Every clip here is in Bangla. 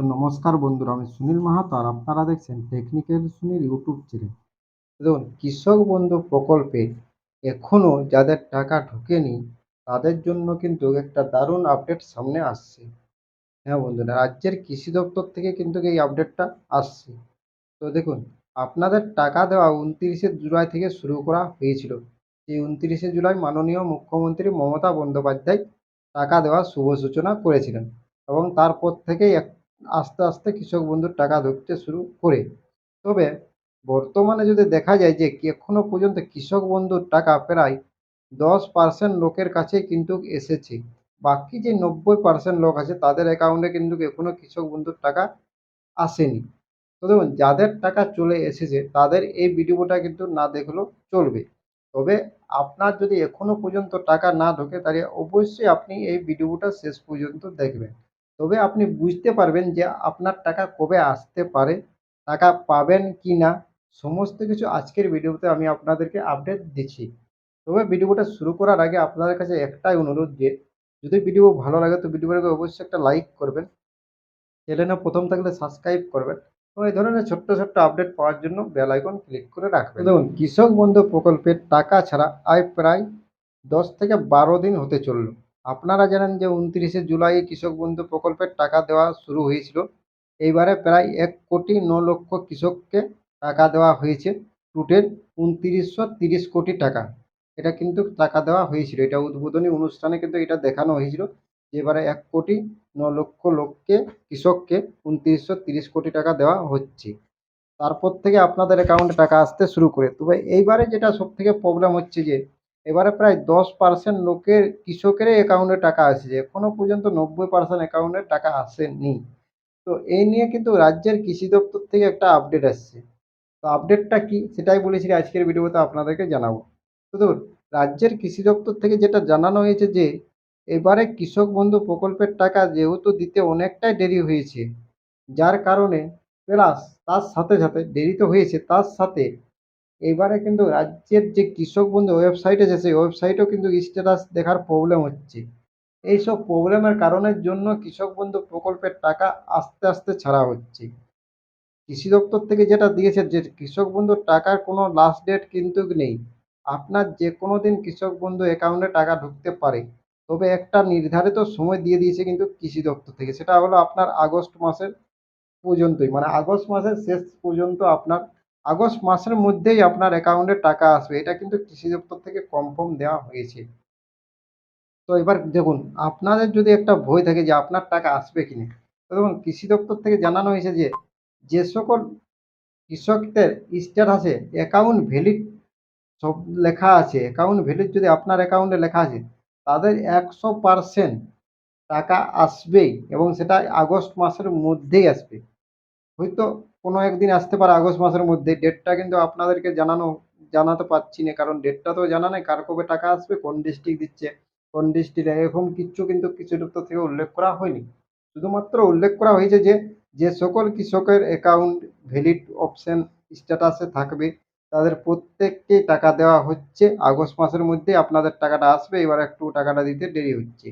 তো নমস্কার বন্ধুরা, আমি সুনীল মাহাতো আর আপনারা দেখছেন টেকনিক্যাল সুনীল ইউটিউব চ্যানেল। দেখুন, কৃষক বন্ধু প্রকল্পে এখনও যাদের টাকা ঢোকেনি, তাদের জন্য কিন্তু একটা দারুণ আপডেট সামনে আসছে। হ্যাঁ বন্ধুরা, রাজ্যের কৃষি দপ্তর থেকে কিন্তু এই আপডেটটা আসছে। তো দেখুন, আপনাদের টাকা দেওয়া উনতিরিশে জুলাই থেকে শুরু করা হয়েছিল। এই উনতিরিশে জুলাই মাননীয় মুখ্যমন্ত্রী মমতা বন্দ্যোপাধ্যায় টাকা দেওয়ার শুভ সূচনা করেছিলেন এবং তারপর থেকেই এক আস্তে আস্তে কৃষক বন্ধুর টাকা ঢুকতে শুরু করে। তবে বর্তমানে যদি দেখা যায় যে কি এখনও পর্যন্ত কৃষক বন্ধুর টাকা প্রায় দশ পার্সেন্ট লোকের কাছে কিন্তু এসেছে, বাকি যে নব্বই পার্সেন্ট লোক আছে তাদের অ্যাকাউন্টে কিন্তু এখনও কৃষক বন্ধুর টাকা আসেনি। তো দেখুন, যাদের টাকা চলে এসেছে তাদের এই ভিডিওটা কিন্তু না দেখলেও চলবে। তবে আপনার যদি এখনও পর্যন্ত টাকা না ঢোকে তাহলে অবশ্যই আপনি এই ভিডিওটা শেষ পর্যন্ত দেখবেন। তবে আপনি বুঝতে পারবেন যে আপনার টাকা কবে আসতে পারে, টাকা পাবেন কি না, সমস্ত কিছু আজকের ভিডিওতে আমি আপনাদেরকে আপডেট দিচ্ছি। তবে ভিডিওটা শুরু করার আগে আপনাদের কাছে একটাই অনুরোধ যে, যদি ভিডিও ভালো লাগে তো ভিডিওটাকে অবশ্যই একটা লাইক করবেন চ্যানেলে প্রথম থাকলে সাবস্ক্রাইব করবেন, এবং এই ধরনের ছোট্ট ছোট্ট আপডেট পাওয়ার জন্য বেল আইকন ক্লিক করে রাখবেন। দেখুন, কৃষক বন্ধু প্রকল্পের টাকা ছাড়া আয় প্রায় দশ থেকে বারো দিন হতে চলল। আপনারা জানেন যে উনত্রিশে জুলাই কৃষক বন্ধু প্রকল্পের টাকা দেওয়া শুরু হয়েছিল। এইবারে প্রায় এক কোটি ন লক্ষ কৃষককে টাকা দেওয়া হয়েছে। টোটাল উনত্রিশশো তিরিশ কোটি টাকা। এটা কিন্তু টাকা দেওয়া হয়েছিল। এটা উদ্বোধনী অনুষ্ঠানে কিন্তু এটা দেখানো হয়েছিল এবারে এক কোটি ন লক্ষ লোককে, কৃষককে উনত্রিশশো তিরিশ কোটি টাকা দেওয়া হচ্ছে। তারপর থেকে আপনাদের অ্যাকাউন্টে টাকা আসতে শুরু করে। তবে এইবারে যেটা সব থেকে প্রবলেম হচ্ছে যে এবারে প্রায় দশ পার্সেন্ট লোকের, কৃষকেরই অ্যাকাউন্টে টাকা আসছে। এখনও পর্যন্ত নব্বই পার্সেন্ট অ্যাকাউন্টে টাকা আসেনি। তো এই নিয়ে কিন্তু রাজ্যের কৃষি দপ্তর থেকে একটা আপডেট আসছে। তো আপডেটটা কি? সেটাই বলেছি আজকের ভিডিওতে আপনাদেরকে জানাব। তো দেখুন রাজ্যের কৃষি দপ্তর থেকে যেটা জানানো হয়েছে যে, এবারে কৃষক বন্ধু প্রকল্পের টাকা যেহেতু দিতে অনেকটাই দেরি হয়েছে, যার কারণে প্লাস তার সাথে সাথে দেরি তো হয়েছে, তার সাথে এবারে কিন্তু রাজ্যের যে কৃষক বন্ধু ওয়েবসাইট আছে, সেই ওয়েবসাইটেও কিন্তু স্ট্যাটাস দেখার প্রবলেম হচ্ছে। এইসব প্রবলেমের কারণের জন্য কৃষক বন্ধু প্রকল্পের টাকা আস্তে আস্তে ছাড়া হচ্ছে। কৃষি দপ্তর থেকে যেটা দিয়েছে যে, কৃষক বন্ধুর টাকার কোনো লাস্ট ডেট কিন্তু নেই। আপনার যে কোনো দিন কৃষক বন্ধু অ্যাকাউন্টে টাকা ঢুকতে পারে। তবে একটা নির্ধারিত সময় দিয়ে দিয়েছে কিন্তু কৃষি দপ্তর থেকে। সেটা হলো আপনার আগস্ট মাসের পর্যন্তই। মানে আগস্ট মাসের শেষ পর্যন্ত আপনার আগস্ট মাসের মধ্যেই আপনার অ্যাকাউন্টে টাকা আসবে। এটা কিন্তু কৃষি দপ্তর থেকে কনফার্ম দেওয়া হয়েছে। তো এবার দেখুন, আপনাদের যদি একটা ভয় থাকে যে আপনার টাকা আসবে কি না তো দেখুন, কৃষি দপ্তর থেকে জানানো হয়েছে যে যে সকল কৃষকদের স্ট্যাটাসে অ্যাকাউন্ট ভ্যালিড সব লেখা আছে। অ্যাকাউন্ট ভ্যালিড যদি আপনার অ্যাকাউন্টে লেখা আছে, তাদের একশো পারসেন্ট টাকা আসবেই এবং সেটা আগস্ট মাসের মধ্যেই আসবে। হয়তো কোনো একদিন আসতে পারে আগস্ট মাসের মধ্যে। ডেটটা কিন্তু আপনাদেরকে জানানো, জানাতে পারছি না। কারণ ডেটটা তো জানা নেই, কার কবে টাকা আসবে, কোন ডিস্ট্রিক্ট দিচ্ছে, কোন ডিস্ট্রিক্টে এরকম কিচ্ছু কিন্তু কৃষি দপ্তর থেকে উল্লেখ করা হয়নি। শুধুমাত্র উল্লেখ করা হয়েছে যে যে সকল কৃষকের অ্যাকাউন্ট ভ্যালিড অপশন স্ট্যাটাসে থাকবে, তাদের প্রত্যেককেই টাকা দেওয়া হচ্ছে। আগস্ট মাসের মধ্যে আপনাদের টাকাটা আসবে, এবার একটু টাকাটা দিতে দেরি হচ্ছে।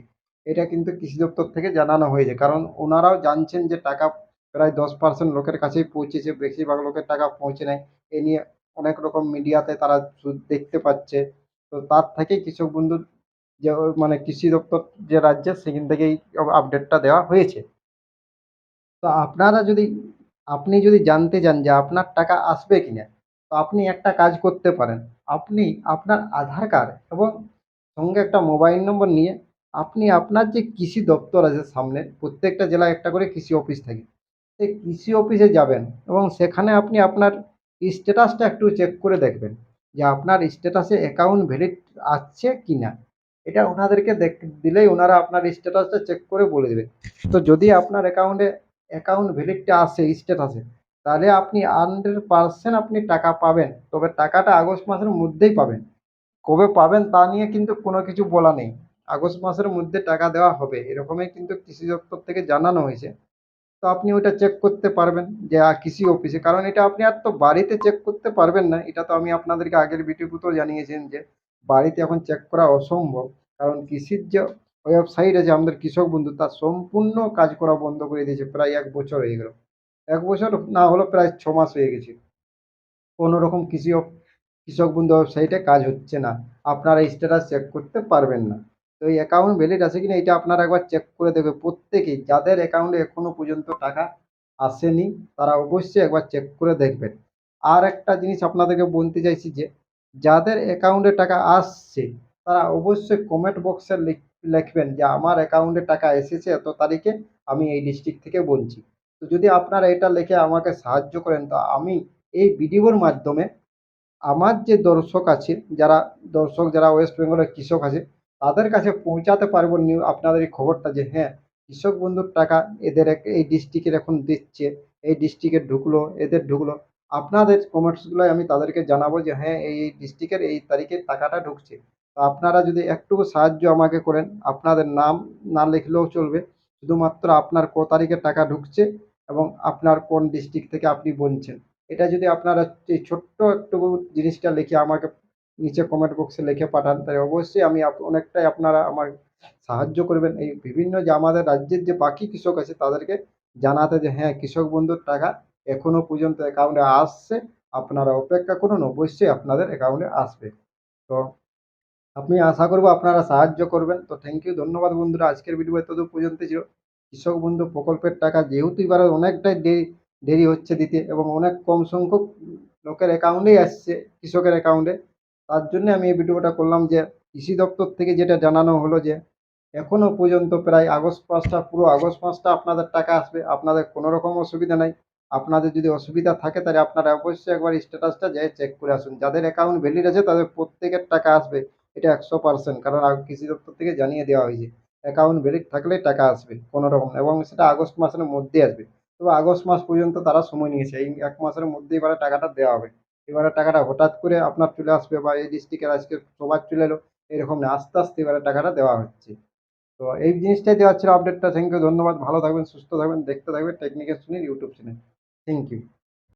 এটা কিন্তু কৃষি দপ্তর থেকে জানানো হয়েছে। কারণ ওনারাও জানছেন যে টাকা প্রায় দশ পার্সেন্ট লোকের কাছেই পৌঁছেছে। বেশিরভাগ লোকের টাকা পৌঁছে নেয় এ নিয়ে অনেক রকম মিডিয়াতে তারা দেখতে পাচ্ছে। তো তার থেকেই কৃষক বন্ধুর যে মানে কৃষি দপ্তর যে রাজ্যের সেখান থেকেই আপডেটটা দেওয়া হয়েছে। তো আপনারা যদি, আপনি যদি জানতে চান যে আপনার টাকা আসবে কি না তো আপনি একটা কাজ করতে পারেন। আপনি আপনার আধার কার্ড এবং সঙ্গে একটা মোবাইল নম্বর নিয়ে, আপনি আপনার যে কৃষি দপ্তর আছে সামনে, প্রত্যেকটা জেলায় একটা করে কৃষি অফিস থাকে। সেই কৃষি অফিসে যাবেন এবং সেখানে আপনি আপনার স্ট্যাটাসটা একটু চেক করে দেখবেন যে আপনার স্ট্যাটাসে অ্যাকাউন্ট ভ্যালিড আসছে কি না এটা ওনাদেরকে দেখ, দিলেই ওনারা আপনার স্ট্যাটাসটা চেক করে বলে দেবে। তো যদি আপনার অ্যাকাউন্টে অ্যাকাউন্ট ভ্যালিডটা আসে স্ট্যাটাসে, তাহলে আপনি হান্ড্রেড পারসেন্ট আপনি টাকা পাবেন। তবে টাকাটা আগস্ট মাসের মধ্যেই পাবেন। কবে পাবেন তা নিয়ে কিন্তু কোনো কিছু বলা নেই। আগস্ট মাসের মধ্যে টাকা দেওয়া হবে। এরকমই কিন্তু কৃষি দপ্তর থেকে জানানো হয়েছে। তো আপনি ওইটা চেক করতে পারবেন যে কৃষি অফিসে কারণ এটা আপনি আর তো বাড়িতে চেক করতে পারবেন না। এটা তো আমি আপনাদেরকে আগের ভিডিওতেও জানিয়েছেন যে, বাড়িতে এখন চেক করা অসম্ভব। কারণ কৃষির যে ওয়েবসাইট আছে, আমাদের কৃষক বন্ধু, তার সম্পূর্ণ কাজ করা বন্ধ করে দিয়েছে। প্রায় এক বছর হয়ে গেল। এক বছর না হলো প্রায় ছ মাস হয়ে গেছে। কোনো রকম কৃষি কৃষক বন্ধু ওয়েবসাইটে কাজ হচ্ছে না। আপনারা স্ট্যাটাস চেক করতে পারবেন না। তো এই অ্যাকাউন্ট ভ্যালিড আছে কিনা এটা আপনারা একবার চেক করে দেখবে। প্রত্যেকেই যাদের অ্যাকাউন্টে এখনও পর্যন্ত টাকা আসেনি, তারা অবশ্যই একবার চেক করে দেখবেন। আর একটা জিনিস আপনাদেরকে বলতে চাইছি যে, যাদের অ্যাকাউন্টে টাকা আসছে, তারা অবশ্যই কমেন্ট বক্সে লিখবেন যে, আমার অ্যাকাউন্টে টাকা এসেছে, এত তারিখে আমি এই ডিস্ট্রিক্ট থেকে বলছি। তো যদি আপনারা এটা লিখে আমাকে সাহায্য করেন, তো আমি এই ভিডিওর মাধ্যমে আমার যে দর্শক আছে, যারা দর্শক, যারা ওয়েস্ট বেঙ্গলের কৃষক আছে তাদের কাছে পৌঁছাতে পারব নিউ আপনাদের এই খবরটা যে হ্যাঁ কৃষক বন্ধুর টাকা এদের এই ডিস্ট্রিক্টের এখন দিচ্ছে, এই ডিস্ট্রিক্টে ঢুকলো, এদের ঢুকলো। আপনাদের কমেন্টসগুলো আমি তাদেরকে জানাব যে হ্যাঁ এই ডিস্ট্রিক্টের এই তারিখে টাকাটা ঢুকছে। তো আপনারা যদি একটুকু সাহায্য আমাকে করেন, আপনাদের নাম না লিখলেও চলবে, শুধুমাত্র আপনার ক তারিখে টাকা ঢুকছে এবং আপনার কোন ডিস্ট্রিক্ট থেকে আপনি বলছেন এটা যদি আপনারা এই ছোট্ট একটু জিনিসটা লিখে আমাকে নিচে কমেন্ট বক্সে লিখে পাঠান, তাহলে অবশ্যই আমি অনেকটাই আপনারা আমার সাহায্য করবেন। এই বিভিন্ন যে আমাদের রাজ্যের যে বাকি কৃষক আছে, তাদেরকে জানাতে যে হ্যাঁ কৃষক বন্ধুর টাকা এখনও পর্যন্ত অ্যাকাউন্টে আসছে, আপনারা অপেক্ষা করুন, অবশ্যই আপনাদের অ্যাকাউন্টে আসবে। তো আমি আশা করব আপনারা সাহায্য করবেন। তো থ্যাংক ইউ ধন্যবাদ বন্ধুরা। আজকের ভিডিও এতদূর পর্যন্ত ছিল। কৃষক বন্ধু প্রকল্পের টাকা যেহেতু এবার অনেকটাই দেরি দেরি হচ্ছে দিতে এবং অনেক কম সংখ্যক লোকের অ্যাকাউন্টেই আসছে, কৃষকের অ্যাকাউন্টে তার জন্য আমি এই ভিডিওটা করলাম যে কৃষি দপ্তর থেকে যেটা জানানো হলো যে এখনও পর্যন্ত প্রায় আগস্ট মাসটা, পুরো আগস্ট মাসটা আপনাদের টাকা আসবে। আপনাদের কোনো রকম অসুবিধা নাই। আপনাদের যদি অসুবিধা থাকে তাহলে আপনারা অবশ্যই একবার স্ট্যাটাসটা যাই চেক করে আসুন। যাদের অ্যাকাউন্ট ভ্যালিড আছে তাদের প্রত্যেকের টাকা আসবে। এটা একশো পার্সেন্ট কারণ কৃষি দপ্তর থেকে জানিয়ে দেওয়া হয়েছে। অ্যাকাউন্ট ভ্যালিড থাকলে টাকা আসবে কোনো রকম এবং সেটা আগস্ট মাসের মধ্যে আসবে। তবে আগস্ট মাস পর্যন্ত তারা সময় নিয়েছে। এই এক মাসের মধ্যে এবারে টাকাটা দেওয়া হবে। এবারে টাকাটা হঠাৎ করে আপনার চলে আসবে বা এই ডিস্ট্রিক্টের আজকে সবার চলে এলো, এরকম না। আস্তে আস্তে এবারে টাকাটা দেওয়া হচ্ছে। তো এই জিনিসটাই দেওয়া ছিল আপডেটটা থ্যাংক ইউ ধন্যবাদ। ভালো থাকবেন, সুস্থ থাকবেন, দেখতে থাকবেন। টেকনিক্যাল শুনে ইউটিউব চ্যানেল থ্যাংক ইউ